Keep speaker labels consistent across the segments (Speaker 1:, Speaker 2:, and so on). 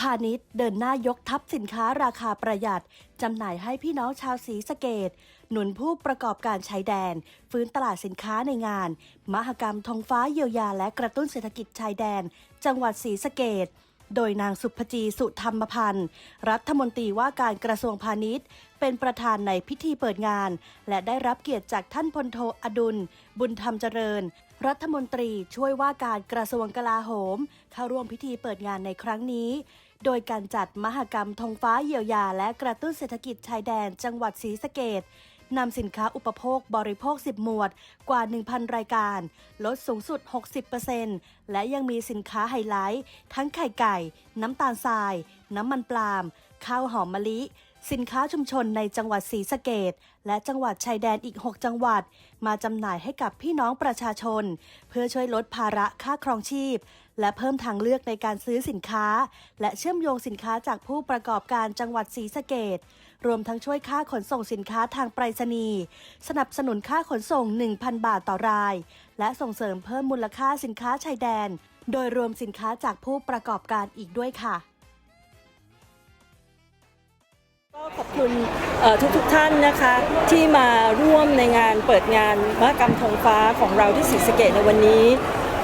Speaker 1: พาณิชย์เดินหน้ายกทัพสินค้าราคาประหยัด จำหน่ายให้พี่น้องชาวศรีสะเกดหนุนผู้ประกอบการชายแดน ฟื้นตลาดสินค้าในงาน มหกรรมธงฟ้าเยียวยาและกระตุ้นเศรษฐกิจชายแดน จังหวัดศรีสะเกดโดยนางสุภจีสุธรรมพันธ์ รัฐมนตรีว่าการกระทรวงพาณิชย์ เป็นประธานในพิธีเปิดงาน และได้รับเกียรติจากท่านพลโทอดุล บุญธรรมเจริญ รัฐมนตรีช่วยว่าการกระทรวงกลาโหม เข้าร่วมพิธีเปิดงานในครั้งนี้ โดยการจัดมหกรรมธงฟ้าเยียวยา และกระตุ้นเศรษฐกิจชายแดนจังหวัดศรีสะเกดนำสินค้าอุปโภคบริโภค 10 หมวดกว่า 1,000 รายการ ลดสูงสุด 60%และยังมีสินค้าไฮไลท์ ทั้งไข่ไก่ น้ำตาลทราย น้ำมันปาล์มข้าวหอมมะลิ สินค้าชุมชนในจังหวัดศรีสะเกดและจังหวัดชายแดนอีก 6 จังหวัด มาจำหน่ายให้กับพี่น้องประชาชน เพื่อช่วยลดภาระค่าครองชีพ และเพิ่มทางเลือกในการซื้อสินค้า และเชื่อมโยงสินค้าจากผู้ประกอบการจังหวัดศรีสะเกดรวมทั้งช่วยค่าขนส่งสินค้าทางไปรษณีย์สนับสนุนค่าขนส่ง 1,000 บาทต่อราย และส่งเสริมเพิ่มมูลค่าสินค้าชายแดน โดยรวมสินค้าจากผู้ประกอบการอีกด้วยค่ะ
Speaker 2: คุณเอ่อทุกท่านนะคะ ที่มาร่วมในงานเปิดงานมหกรรมธงฟ้าของเราที่ศรีสะเกดในวันนี้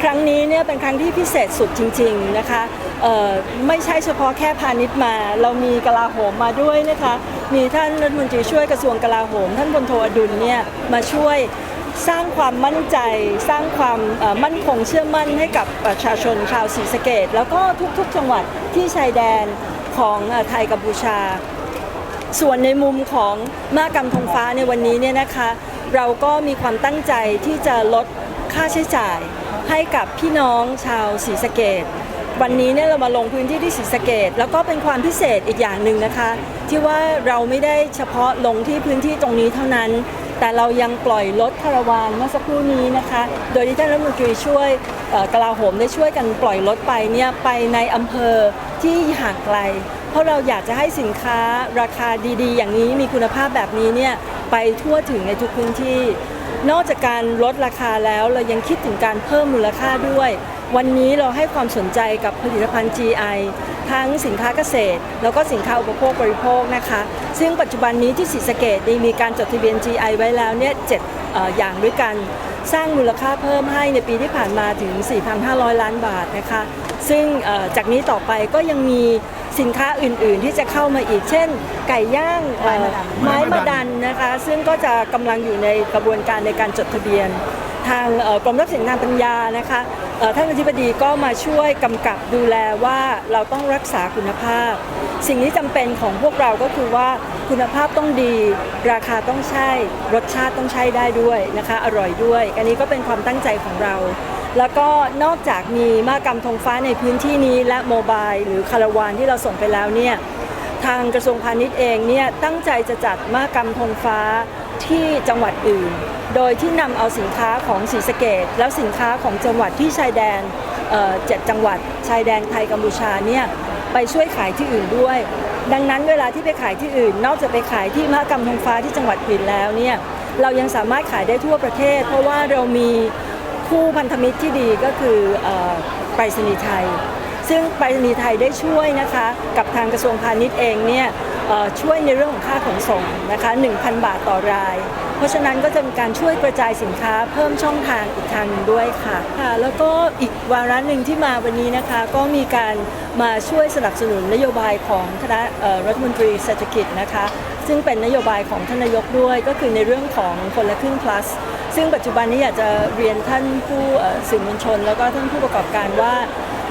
Speaker 2: ครั้งนี้เนี่ยเป็นครั้งที่พิเศษสุดจริง ๆนะคะไม่ใช่เฉพาะแค่พาณิชย์มา เรามีกลาโหมมาด้วยนะคะมีท่านรัฐมนตรีช่วยกระทรวงกลาโหม ท่านพลโทอดุลเนี่ยมาช่วยสร้างความมั่นใจ สร้างความมั่นคงเชื่อมั่นให้กับประชาชนชาวศรีสะเกดแล้วก็ทุกๆจังหวัดที่ชายแดนของไทยกัมพูชา ส่วนในมุมของมหกรรมธงฟ้าในวันนี้เนี่ยนะคะ เราก็มีความตั้งใจที่จะลดค่าใช้จ่ายให้กับพี่น้องชาวศรีสะเกดวันนี้เนี่ยเรามาลงพื้นที่ที่ศรีสะเกดแล้วก็เป็นความพิเศษอีกอย่างหนึ่งนะคะ ที่ว่าเราไม่ได้เฉพาะลงที่พื้นที่ตรงนี้เท่านั้น แต่เรายังปล่อยรถคาราวานเมื่อสักครู่นี้นะคะ โดยที่ท่านรัฐมนตรีช่วยเอ่อกลาโหมได้ช่วยกันปล่อยรถไปเนี่ยไปในอำเภอที่ห่างไกล ราะเราอยากจะให้สินค้าราคาดีๆ อย่างนี้มีคุณภาพแบบนี้เนี่ยไปทั่วถึงในทุกพื้นที่ นอกจากการลดราคาแล้วเรายังคิดถึงการเพิ่มมูลค่าด้วย วันนี้เราให้ความสนใจกับผลิตภัณฑ์ GI ทั้งสินค้าเกษตร แล้วก็สินค้าอุปโภคบริโภคนะคะ ซึ่งปัจจุบันนี้ที่ศรีสะเกดมีการจดทะเบียน GI ไว้แล้วเนี่ยเจ็ดเอ่อย่างด้วยกันสร้างมูลค่าเพิ่มให้ในปีที่ผ่านมาถึง 4,500 ล้านบาทนะคะ ซึ่งจากนี้ต่อไปก็ยังมี สินค้าอื่นๆ ที่จะเข้ามาอีก เช่น ไก่ย่างเอ่อไม้มาดันนะคะ ซึ่งก็จะกำลังอยู่ในกระบวนการในการจดทะเบียน ทางเอ่อกรมรัพย์สินทาปัญญานะคะเอ่อท่านอธิบดีก็มาช่วยกำกับดูแลว่าเราต้องรักษาคุณภาพ สิ่งที่จำเป็นของพวกเราก็คือว่าคุณภาพต้องดี ราคาต้องใช่ รสชาติต้องใช้ได้ด้วยนะคะ อร่อยด้วย อันนี้ก็เป็นความตั้งใจของเรา แล้วก็นอกจากมีมากรรมธงฟ้าในพื้นที่นี้และโมบายหรือคาราวานที่เราส่งไปแล้วเนี่ยทางกระทรวงพาณิชย์เองเนี่ยตั้งใจจะจัดมหกรรมธงฟ้าที่จังหวัดอื่น โดยที่นำเอาสินค้าของศรีสะเกดแล้วสินค้าของจังหวัดที่ชายแดนเอ่อเจ็ดจังหวัดชายแดนไทยกัมพูชาเนี่ยไปช่วยขายที่อื่นด้วย ดังนั้นเวลาที่ไปขายที่อื่น นอกจากไปขายที่มหกรรมธงฟ้าที่จังหวัดอื่นแล้วเนี่ยเรายังสามารถขายได้ทั่วประเทศ เพราะว่าเรามี คู่พันธมิตรที่ดีก็คืออไปรษณีย์ไทย ซึ่งไปรษณีย์ไทยได้ช่วยนะคะกับทางกระทรวงพาณิชย์เองเนี่ยช่วยในเรื่องของค่าขนส่งนะคะ1,000 บาทต่อราย เพราะฉะนั้นก็จะมีการช่วยกระจายสินค้าเพิ่มช่องทางอีกทางหนึ่งด้วยค่ะค่ะ แล้วก็อีกวาระหนึ่งที่มาวันนี้นะคะก็มีการมาช่วยสนับสนุนนโยบายของคณะรัฐมนตรีเศรษฐกิจนะคะ ซึ่งเป็นนโยบายของท่านนายกด้วยก็คือในเรื่องของคนละครึ่ง plus ซึ่งปัจจุบันนี้อยากจะเรียนท่านผู้สื่อมวลชน แล้วก็ท่านผู้ประกอบการว่า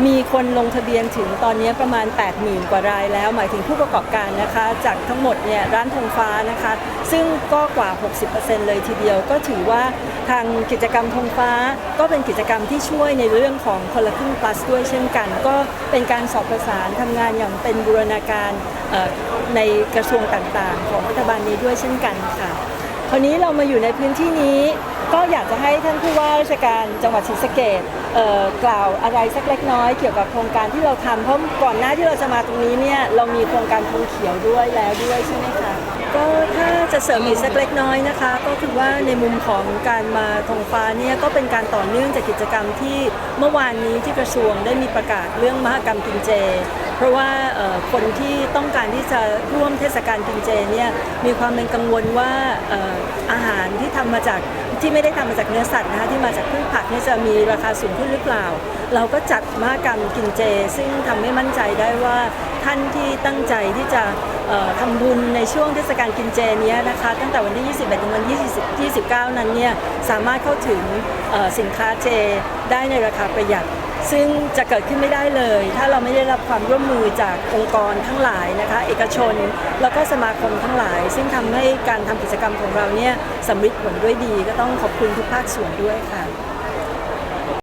Speaker 2: มีคนลงทะเบียนถึงตอนนี้ประมาณ 80,000 กว่ารายแล้ว หมายถึงผู้ประกอบการนะคะ จากทั้งหมดเนี่ยร้านธงฟ้านะคะ ซึ่งก็กว่า 60%เลยทีเดียว ก็ถือว่าทางกิจกรรมธงฟ้า ก็เป็นกิจกรรมที่ช่วยในเรื่องของคนละครึ่ง plus ด้วยเช่นกัน ก็เป็นการสอบประสานทำงานอย่างเป็นบูรณาการในกระทรวงต่างๆ ของรัฐบาลนี้ด้วยเช่นกันค่ะคราวนี้เรามาอยู่ในพื้นที่นี้ ก็อยากจะให้ท่านผู้ว่าราชการจังหวัดศรีสะเกดเอ่อกล่าวอะไรสักเล็กน้อยเกี่ยวกับโครงการที่เราทำเพราะก่อนหน้าที่เราจะมาตรงนี้เนี่ยเรามีโครงการธงเขียวด้วยแล้วด้วยใช่ไหมคะก็ถ้าจะเสริมอีกสักเล็กน้อยนะคะ ก็คือว่าในมุมของการมาธงฟ้าเนี่ยก็เป็นการต่อเนื่องจากกิจกรรมที่เมื่อวานนี้ที่กระทรวงได้มีประกาศเรื่องมหกรรมกินเจ เพราะว่าคนที่ต้องการที่จะร่วมเทศกาลกินเจเนี่ยมีความเป็นกังวลว่าอาหารที่ทำมาจากที่ไม่ได้ทำมาจากเนื้อสัตว์นะคะที่มาจากพืชผักเนี่ยจะมีราคาสูงขึ้นหรือเปล่า เราก็จัดมหกรรมกินเจ ซึ่งทำให้มั่นใจได้ว่าท่านที่ตั้งใจที่จะเอ่อทำบุญในช่วงเทศกาลกินเจนี้นะคะตั้งแต่วันที่ 21 ถึงวันที่29 นั้นเนี่ยสามารถเข้าถึงสินค้าเจได้ในราคาประหยัด ซึ่งจะเกิดขึ้นไม่ได้เลย ถ้าเราไม่ได้รับความร่วมมือจากองค์กรทั้งหลายนะคะ เอกชน แล้วก็สมาคมทั้งหลาย ซึ่งทำให้การทำกิจกรรมของเราเนี่ยสำเร็จผลด้วยดี ก็ต้องขอบคุณทุกภาคส่วนด้วยค่ะ